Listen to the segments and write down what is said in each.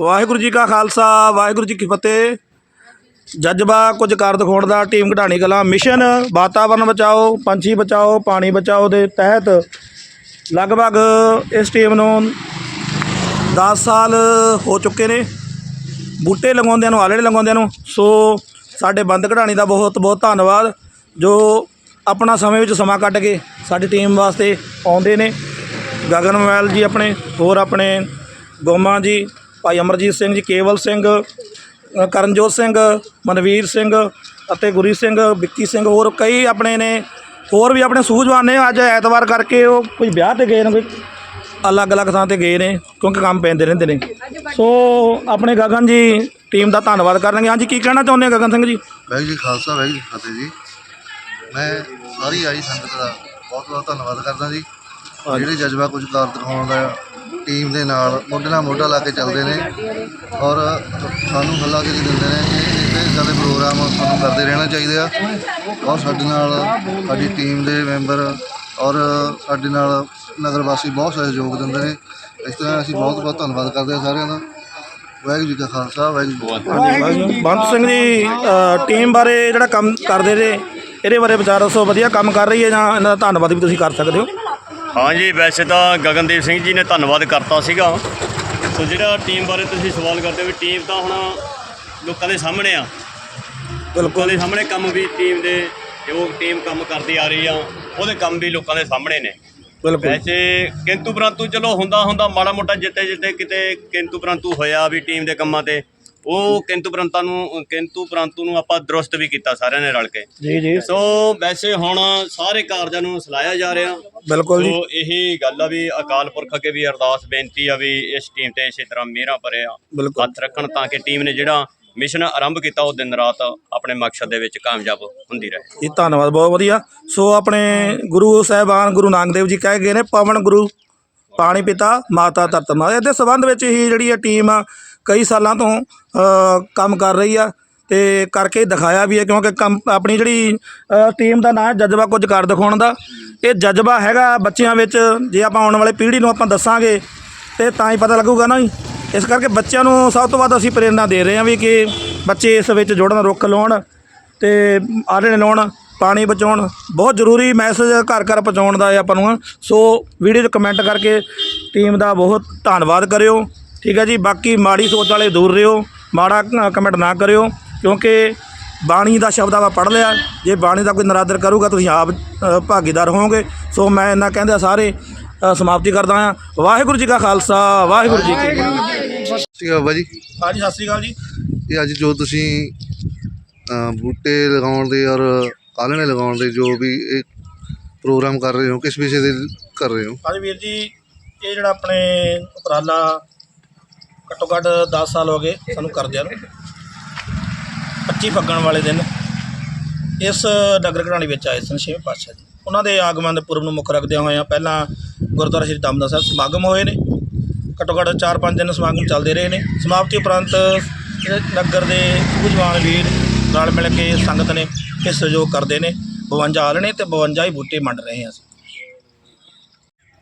ਵਾਹਿਗੁਰੂ ਜੀ ਕਾ ਖਾਲਸਾ, ਵਾਹਿਗੁਰੂ ਜੀ ਕੀ ਫਤਿਹ। ਜਜ਼ਬਾ ਕੁਝ ਕਰ ਦਿਖਾਉਣ ਦਾ, ਟੀਮ ਘਟਾਣੀ ਕਲਾ, ਮਿਸ਼ਨ ਵਾਤਾਵਰਣ ਬਚਾਓ, ਪੰਛੀ ਬਚਾਓ, ਪਾਣੀ ਬਚਾਓ ਦੇ ਤਹਿਤ ਲਗਭਗ ਇਸ ਟੀਮ ਨੂੰ 10 ਸਾਲ ਹੋ ਚੁੱਕੇ ਨੇ। ਬੂਟੇ ਲਗਾਉਂਦਿਆਂ ਨੂੰ ਆਲੜੇ ਲਗਾਉਂਦਿਆਂ ਨੂੰ, ਸੋ ਸਾਡੇ ਬੰਦ ਘਟਾਣੀ ਦਾ ਬਹੁਤ ਬਹੁਤ ਧੰਨਵਾਦ, ਜੋ ਆਪਣਾ ਸਮੇਂ ਵਿੱਚ ਸਮਾਂ ਕੱਢ ਕੇ ਸਾਡੀ ਟੀਮ ਵਾਸਤੇ ਆਉਂਦੇ ਨੇ। ਗਗਨ ਮੋਬਾਈਲ ਜੀ ਆਪਣੇ, ਹੋਰ ਆਪਣੇ, ਗੋਮਾ ਜੀ ਭਾਈ ਅਮਰਜੀਤ ਸਿੰਘ ਜੀ ਕੇਵਲ ਸਿੰਘ ਕਰਨਜੋਤ ਸਿੰਘ ਮਨਵੀਰ ਸਿੰਘ ਅਤੇ ਗੁਰੀ ਸਿੰਘ ਵਿੱਕੀ ਸਿੰਘ ਹੋਰ ਕਈ ਆਪਣੇ ਨੇ ਹੋਰ ਵੀ ਆਪਣੇ ਸੂਝਵਾਨ ਨੇ। ਅੱਜ ਐਤਵਾਰ ਕਰਕੇ ਉਹ ਕੋਈ ਵਿਆਹ ਤੇ ਗਏ ਨੇ ਕੋਈ? ਅਲੱਗ-ਅਲੱਗ ਥਾਂ ਤੇ ਗਏ ਨੇ ਕਿਉਂਕਿ ਕੰਮ ਪੈਂਦੇ ਰਹਿੰਦੇ ਨੇ। ਸੋ ਆਪਣੇ ਗਗਨ ਜੀ ਟੀਮ ਦਾ ਧੰਨਵਾਦ ਕਰਨਗੇ। ਹਾਂਜੀ ਕੀ ਕਹਿਣਾ ਚਾਹੁੰਦੇ ਆ ਗਗਨ ਸਿੰਘ ਜੀ? ਵਾਹਿਗੁਰੂ ਜੀ ਖਾਲਸਾ ਵਾਹਿਗੁਰੂ ਜੀ ਫਤਿਹ ਜੀ। ਮੈਂ ਸਾਰੀ ਆਈ ਸੰਗਤ ਦਾ ਬਹੁਤ ਬਹੁਤ ਧੰਨਵਾਦ ਕਰਦਾ ਜੀ। ਜਿਹੜੇ ਜਜ਼ਬਾ ਕੁਝ ਕਾਰ ਦਿਖਾਉਣ ਦਾ ਟੀਮ ਦੇ ਨਾਲ ਮੋਢੇ ਨਾਲ ਮੋਢਾ ਲਾ ਕੇ ਚੱਲਦੇ ਨੇ ਔਰ ਸਾਨੂੰ ਗੱਲਾਂ ਜਿਹੜੀ ਦਿੰਦੇ ਨੇ ਕਿ ਇੱਥੇ ਇੱਦਾਂ ਦੇ ਪ੍ਰੋਗਰਾਮ ਸਾਨੂੰ ਕਰਦੇ ਰਹਿਣਾ ਚਾਹੀਦੇ ਆ। ਔਰ ਸਾਡੇ ਨਾਲ ਸਾਡੀ ਟੀਮ ਦੇ ਮੈਂਬਰ ਔਰ ਸਾਡੇ ਨਾਲ ਨਗਰ ਵਾਸੀ ਬਹੁਤ ਸਹਿਯੋਗ ਦਿੰਦੇ ਨੇ। ਇਸ ਤਰ੍ਹਾਂ ਅਸੀਂ ਬਹੁਤ ਬਹੁਤ ਧੰਨਵਾਦ ਕਰਦੇ ਹਾਂ ਸਾਰਿਆਂ ਦਾ। ਵਾਹਿਗੁਰੂ ਜੀ ਕਾ ਖਾਲਸਾ, ਵਾਹਿਗੁਰੂ ਜੀ ਕੀ ਬੰਤ ਸਿੰਘ ਜੀ ਟੀਮ ਬਾਰੇ ਜਿਹੜਾ ਕੰਮ ਕਰਦੇ ਨੇ, ਇਹਦੇ ਬਾਰੇ ਵਿਚਾਰ ਦੱਸੋ, ਵਧੀਆ ਕੰਮ ਕਰ ਰਹੀ ਹੈ ਜਾਂ ਇਹਨਾਂ ਦਾ ਧੰਨਵਾਦ ਵੀ ਤੁਸੀਂ ਕਰ ਸਕਦੇ ਹੋ? ਹਾਂਜੀ ਵੈਸੇ ਤਾਂ ਗਗਨਦੀਪ ਸਿੰਘ ਜੀ ਨੇ ਧੰਨਵਾਦ ਕਰਤਾ ਸੀਗਾ। ਸੋ ਜਿਹੜਾ ਟੀਮ ਬਾਰੇ ਤੁਸੀਂ ਸਵਾਲ ਕਰਦੇ ਹੋ ਵੀ ਟੀਮ ਤਾਂ ਹੁਣ ਲੋਕਾਂ ਦੇ ਸਾਹਮਣੇ ਆ। ਲੋਕਾਂ ਦੇ ਸਾਹਮਣੇ ਕੰਮ ਵੀ ਟੀਮ ਦੇ ਜੋ ਟੀਮ ਕੰਮ ਕਰਦੀ ਆ ਰਹੀ ਆ ਉਹਦੇ ਕੰਮ ਵੀ ਲੋਕਾਂ ਦੇ ਸਾਹਮਣੇ ਨੇ। ਬਿਲਕੁਲ। ਵੈਸੇ ਕਿੰਤੂ ਪਰੰਤੂ ਚਲੋ ਹੁੰਦਾ ਹੁੰਦਾ ਮਾੜਾ ਮੋਟਾ ਜਿੱਤੇ ਜਿੱਤੇ ਕਿਤੇ ਕਿੰਤੂ ਪਰੰਤੂ ਹੋਇਆ ਵੀ ਟੀਮ ਦੇ ਕੰਮਾਂ ਤੇ। ਉਹ ਕਿੰਤੂ ਪਰੰਤਾਂ ਨੂੰ ਕਿੰਤੂ ਪਰੰਤੂ ਨੂੰ ਆਪਾਂ ਦਰੁਸਤ ਵੀ ਕੀਤਾ ਸਾਰਿਆਂ ਨੇ ਰਲ ਕੇ। ਜੀ ਜੀ। ਸੋ ਵੈਸੇ ਹੁਣ ਸਾਰੇ ਕਾਰਜਾਂ ਨੂੰ ਸਲਾਇਆ ਜਾ ਰਿਹਾ। ਬਿਲਕੁਲ ਜੀ। ਸੋ ਇਹੀ ਗੱਲ ਆ ਵੀ ਅਕਾਲ ਪੁਰਖ ਅੱਗੇ ਵੀ ਅਰਦਾਸ ਬੇਨਤੀ ਆ ਵੀ ਇਸ ਟੀਮ ਤੇ ਇਸੇ ਤਰ੍ਹਾਂ ਮਿਹਰਾਂ ਭਰਿਆ ਹੱਥ ਰੱਖਣ ਤਾਂ ਕਿ ਟੀਮ ਨੇ ਜਿਹੜਾ ਮਿਸ਼ਨ ਆਰੰਭ ਕੀਤਾ ਉਹ ਦਿਨ ਰਾਤ ਆਪਣੇ ਮਕਸਦ ਦੇ ਵਿੱਚ ਕਾਮਯਾਬ ਹੁੰਦੀ ਰਹੇ। ਜੀ ਧੰਨਵਾਦ ਬਹੁਤ ਵਧੀਆ। ਸੋ ਆਪਣੇ ਗੁਰੂ ਸਾਹਿਬਾਨ ਗੁਰੂ ਨਾਨਕ ਦੇਵ ਜੀ ਕਹਿ ਗਏ ਨੇ ਪਵਨ ਗੁਰੂ ਪਾਣੀ ਪਿਤਾ ਮਾਤਾ ਧਰਤ। ਮਾਤਾ ਇਹਦੇ ਸੰਬੰਧ ਵਿੱਚ ਹੀ ਜਿਹੜੀ ਇਹ ਟੀਮ ਆ ਕਈ ਸਾਲਾਂ ਤੋਂ ਕੰਮ ਕਰ ਰਹੀ ਆ ਤੇ ਕਰਕੇ ਦਿਖਾਇਆ ਵੀ ਹੈ ਕਿਉਂਕਿ ਕੰਮ ਆਪਣੀ ਜਿਹੜੀ ਟੀਮ ਦਾ ਨਾਂ ਹੈ ਜਜ਼ਬਾ ਕੁਝ ਕਰ ਦਿਖਾਉਣ ਦਾ। ਇਹ ਜਜ਼ਬਾ ਹੈਗਾ ਬੱਚਿਆਂ ਵਿੱਚ, ਜੇ ਆਪਾਂ ਆਉਣ ਵਾਲੇ ਪੀੜ੍ਹੀ ਨੂੰ ਆਪਾਂ ਦੱਸਾਂਗੇ ਤੇ ਤਾਂ ਹੀ ਪਤਾ ਲੱਗੂਗਾ ਨਾ ਜੀ। ਇਸ ਕਰਕੇ ਬੱਚਿਆਂ ਨੂੰ ਸਭ ਤੋਂ ਵੱਧ ਅਸੀਂ ਪ੍ਰੇਰਨਾ ਦੇ ਰਹੇ ਹਾਂ ਵੀ ਕਿ ਬੱਚੇ ਇਸ ਵਿੱਚ ਜੁੜਨ, ਰੁੱਖ ਲਾਉਣ ਤੇ ਆਲਣੇ ਲਾਉਣ, ਪਾਣੀ ਬਚਾਉਣ। ਬਹੁਤ ਜ਼ਰੂਰੀ ਮੈਸੇਜ ਘਰ ਘਰ ਪਹੁੰਚਾਉਣ ਦਾ ਹੈ ਆਪਾਂ ਨੂੰ ਸੋ ਵੀਡੀਓ 'ਚ ਕਮੈਂਟ ਕਰਕੇ ਟੀਮ ਦਾ ਬਹੁਤ ਧੰਨਵਾਦ ਕਰਿਓ। ਠੀਕ ਹੈ ਜੀ ਬਾਕੀ ਮਾੜੀ ਸੋਚ ਵਾਲੇ ਦੂਰ ਰਿਓ ਮਾੜਾ ਕਮੈਂਟ ਨਾ ਕਰਿਓ ਕਿਉਂਕਿ ਬਾਣੀ ਦਾ ਸ਼ਬਦ ਆਪਾਂ ਪੜ੍ਹ ਲਿਆ ਜੇ ਬਾਣੀ ਦਾ ਕੋਈ ਨਰਾਦਰ ਕਰੂਗਾ ਤੁਸੀਂ ਆਪ ਭਾਗੀਦਾਰ ਹੋਵੋਗੇ। ਸੋ ਮੈਂ ਇਹਨਾਂ ਕਹਿੰਦੇ ਸਾਰੇ ਸਮਾਪਤੀ ਕਰਦਾ ਹਾਂ। ਵਾਹਿਗੁਰੂ ਜੀ ਕਾ ਖਾਲਸਾ ਵਾਹਿਗੁਰੂ ਜੀ ਕੀ ਫਤਿਹ। ਠੀਕ ਹੈ ਬਾਬਾ ਜੀ। ਹਾਂਜੀ ਸਤਿ ਸ੍ਰੀ ਅਕਾਲ ਜੀ। ਇਹ ਅੱਜ ਜੋ ਤੁਸੀਂ ਬੂਟੇ ਲਗਾਉਣ ਦੇ ਔਰ ਆਲਣੇ ਲਗਾਉਣ ਦੇ ਜੋ ਵੀ ਇਹ ਪ੍ਰੋਗਰਾਮ ਕਰ ਰਹੇ ਹੋ ਕਿਸ ਵਿਸ਼ੇ ਦੇ ਕਰ ਰਹੇ ਹੋ? ਹਾਂਜੀ ਵੀਰ ਜੀ ਇਹ ਜਿਹੜਾ ਆਪਣੇ ਉਪਰਾਲਾ ਘੱਟੋ ਘੱਟ 10 ਸਾਲ ਹੋ ਗਏ ਸਾਨੂੰ ਕਰਦਿਆਂ ਨੂੰ। 25 ਫੱਗਣ ਵਾਲੇ ਦਿਨ ਇਸ ਨਗਰ ਘਰਾਣੇ ਵਿੱਚ ਆਏ ਸਨ ਛੇਵੇਂ ਪਾਤਸ਼ਾਹ ਜੀ। ਉਹਨਾਂ ਦੇ ਆਗਮਨ ਦੇ ਪੁਰਬ ਨੂੰ ਮੁੱਖ ਰੱਖਦਿਆਂ ਹੋਇਆਂ ਪਹਿਲਾਂ ਗੁਰਦੁਆਰਾ ਸ੍ਰੀ ਦਮਦਮਾ ਸਾਹਿਬ ਸਮਾਗਮ ਹੋਏ ਨੇ। ਘੱਟੋ ਘੱਟ 4-5 ਦਿਨ ਸਮਾਗਮ ਚੱਲਦੇ ਰਹੇ ਨੇ। ਸਮਾਪਤੀ ਉਪਰੰਤ ਨਗਰ ਦੇ ਸੂਝਵਾਨ ਵੀਰ ਨਾਲ ਮਿਲ ਕੇ ਸੰਗਤ ਨੇ ਇਹ ਸਹਿਯੋਗ ਕਰਦੇ ਨੇ। 52 ਆਲਣੇ ਤੇ 52 ਹੀ ਬੂਟੇ ਵੰਡ ਰਹੇ ਹਾਂ ਅਸੀਂ।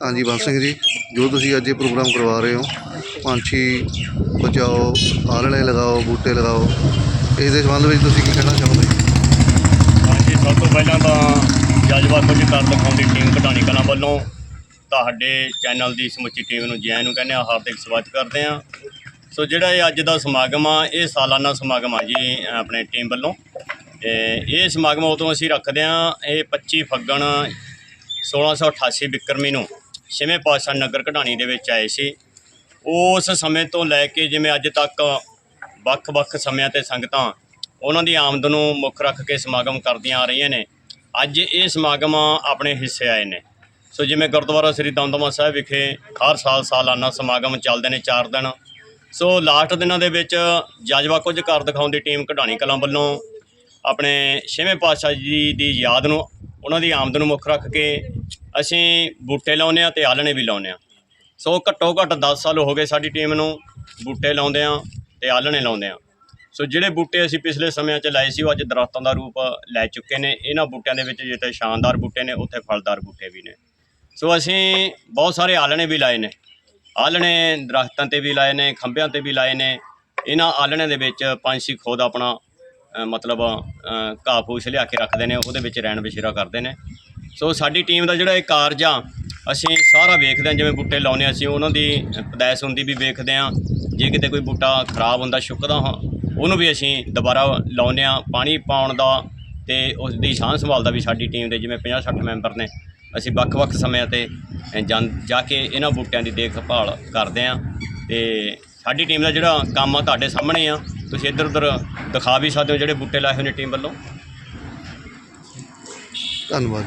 ਹਾਂਜੀ ਬੰਦ ਸਿੰਘ ਜੀ, ਜੋ ਤੁਸੀਂ ਅੱਜ ਇਹ ਪ੍ਰੋਗਰਾਮ ਕਰਵਾ ਰਹੇ ਹੋ ਪੰਛੀ ਬਚਾਓ ਆਲਣੇ ਲਗਾਓ, ਬੂਟੇ ਲਗਾਓ। ਇਸ ਦੇ ਸੰਬੰਧ ਵਿੱਚ ਤੁਸੀਂ ਕੀ ਕਹਿਣਾ ਚਾਹੋਗੇ? ਹਾਂਜੀ, ਸਭ ਤੋਂ ਪਹਿਲਾਂ ਤਾਂ ਜਜ਼ਬਾ ਕੁਝ ਕਰ ਦਿਖਾਉਂਦੀ ਟੀਮ ਘਟਾਣੀ ਕਲਾਂ ਵੱਲੋਂ। ਤੁਹਾਡੇ ਚੈਨਲ ਦੀ ਸਮੁੱਚੀ ਟੀਮ ਨੂੰ ਜੈ ਨੂੰ ਕਹਿੰਦੇ ਆ, ਹਾਰਦਿਕ ਸਵਾਗਤ ਕਰਦੇ ਆ। ਸੋ ਜਿਹੜਾ ਇਹ ਅੱਜ ਦਾ ਸਮਾਗਮ ਆ, ਇਹ ਸਾਲਾਨਾ ਸਮਾਗਮ ਆ ਜੀ, ਆਪਣੇ ਟੀਮ ਵੱਲੋਂ। ਤੇ ਇਹ ਸਮਾਗਮ ਉਦੋਂ ਅਸੀਂ ਰੱਖਦੇ ਆ, ਇਹ 25 ਫੱਗਣ 1688 ਬਿਕਰਮੀ ਨੂੰ। ਛੇਵੇਂ ਪਾਤਸ਼ਾਹ ਨਗਰ ਘਟਾਣੀ ਦੇ ਵਿੱਚ ਆਏ ਸੀ। ਉਸ ਸਮੇਂ ਤੋਂ ਲੈ ਕੇ ਜਿਵੇਂ ਅੱਜ ਤੱਕ ਵੱਖ-ਵੱਖ ਸਮਿਆਂ ਤੇ ਸੰਗਤਾਂ ਉਹਨਾਂ ਦੀ ਆਮਦਨ ਨੂੰ ਮੁੱਖ ਰੱਖ ਕੇ ਸਮਾਗਮ ਕਰਦੀਆਂ ਆ ਰਹੀਆਂ ਨੇ। ਅੱਜ ਇਹ ਸਮਾਗਮ ਆਪਣੇ ਹਿੱਸੇ ਆਏ ਨੇ। ਸੋ ਜਿਵੇਂ ਗੁਰਦੁਆਰਾ ਸ੍ਰੀ ਦਮਦਮਾ ਸਾਹਿਬ ਵਿਖੇ ਹਰ ਸਾਲ ਸਾਲਾਨਾ ਸਮਾਗਮ ਚੱਲਦੇ ਨੇ 4 ਦਿਨ। ਸੋ ਲਾਸਟ ਦਿਨਾਂ ਦੇ ਵਿੱਚ ਜਜ਼ਬਾ ਕੁਝ ਕਰ ਦਿਖਾਉਣ ਦੀ ਟੀਮ ਕਢਾਣੀ ਕਲਾਂ ਵੱਲੋਂ ਆਪਣੇ ਛੇਵੇਂ ਪਾਤਸ਼ਾਹ ਜੀ ਦੀ ਯਾਦ ਨੂੰ, ਉਹਨਾਂ ਦੀ ਆਮਦਨ ਨੂੰ ਮੁੱਖ ਰੱਖ ਕੇ ਅਸੀਂ ਬੂਟੇ ਲਾਉਂਦੇ ਆ ਤੇ ਆਲਣੇ ਵੀ ਲਾਉਂਦੇ ਆ ਸੋ ਘੱਟੋ ਘੱਟ 10 ਸਾਲ ਹੋ ਗਏ ਸਾਡੀ ਟੀਮ ਨੂੰ ਬੂਟੇ ਲਾਉਂਦੇ ਆ ਤੇ ਆਲਣੇ ਲਾਉਂਦੇ ਆ ਸੋ ਜਿਹੜੇ ਬੂਟੇ ਅਸੀਂ ਪਿਛਲੇ ਸਮਿਆਂ 'ਚ ਲਾਏ ਸੀ, ਉਹ ਅੱਜ ਦਰਖਤਾਂ ਦਾ ਰੂਪ ਲੈ ਚੁੱਕੇ ਨੇ। ਇਹਨਾਂ ਬੂਟਿਆਂ ਦੇ ਵਿੱਚ ਜਿੱਥੇ ਸ਼ਾਨਦਾਰ ਬੂਟੇ ਨੇ, ਉੱਥੇ ਫਲਦਾਰ ਬੂਟੇ ਵੀ ਨੇ। ਸੋ ਅਸੀਂ ਬਹੁਤ ਸਾਰੇ ਆਲਣੇ ਵੀ ਲਾਏ ਨੇ। ਆਲਣੇ ਦਰਖਤਾਂ ਤੇ ਵੀ ਲਾਏ ਨੇ, ਖੰਭਿਆਂ ਤੇ ਵੀ ਲਾਏ ਨੇ। ਇਹਨਾਂ ਆਲਣਿਆਂ ਦੇ ਵਿੱਚ ਪੰਛੀ ਖੁਦ ਆਪਣਾ ਮਤਲਬ ਘਾਹ ਫੂਸ ਲਿਆ ਕੇ ਰੱਖਦੇ ਨੇ, ਉਹਦੇ ਵਿੱਚ ਰਹਿਣ ਬਸ਼ੇਰਾ ਕਰਦੇ ਨੇ। ਸੋ ਸਾਡੀ ਟੀਮ ਦਾ ਜਿਹੜਾ ਇਹ ਕਾਰਜ ਆ ਅਸੀਂ ਸਾਰਾ ਵੇਖਦੇ ਹਾਂ, ਜਿਵੇਂ ਬੂਟੇ ਲਾਉਂਦੇ ਹਾਂ ਅਸੀਂ, ਉਹਨਾਂ ਦੀ ਪਦਾਇਸ਼ ਹੁੰਦੀ ਵੀ ਵੇਖਦੇ ਹਾਂ। ਜੇ ਕਿਤੇ ਕੋਈ ਬੂਟਾ ਖਰਾਬ ਹੁੰਦਾ, ਸੁੱਕਦਾ ਹਾਂ, ਉਹਨੂੰ ਵੀ ਅਸੀਂ ਦੁਬਾਰਾ ਲਾਉਂਦੇ ਹਾਂ ਪਾਣੀ ਪਾਉਣ ਦਾ ਤੇ ਉਸ ਦੀ ਸਾਂਭ ਸੰਭਾਲ ਦਾ ਵੀ ਸਾਡੀ ਟੀਮ ਦੇ, ਜਿਵੇਂ 50 60 ਮੈਂਬਰ ਨੇ। ਅਸੀਂ ਵੱਖ-ਵੱਖ ਸਮਿਆਂ ਤੇ ਜਾਂ- ਜਾ ਕੇ ਇਹਨਾਂ ਬੂਟਿਆਂ ਦੀ ਦੇਖਭਾਲ ਕਰਦੇ ਹਾਂ ਤੇ ਸਾਡੀ ਟੀਮ ਦਾ ਜਿਹੜਾ ਕੰਮ ਆ ਤੁਹਾਡੇ ਸਾਹਮਣੇ ਆ, ਤੁਸੀਂ ਇੱਧਰ ਉੱਧਰ ਦਿਖਾ ਵੀ ਸਕਦੇ ਹੋ ਜਿਹੜੇ ਬੂਟੇ ਲਾਏ ਹੋਏ ਨੇ ਟੀਮ ਵੱਲੋਂ। ਧੰਨਵਾਦ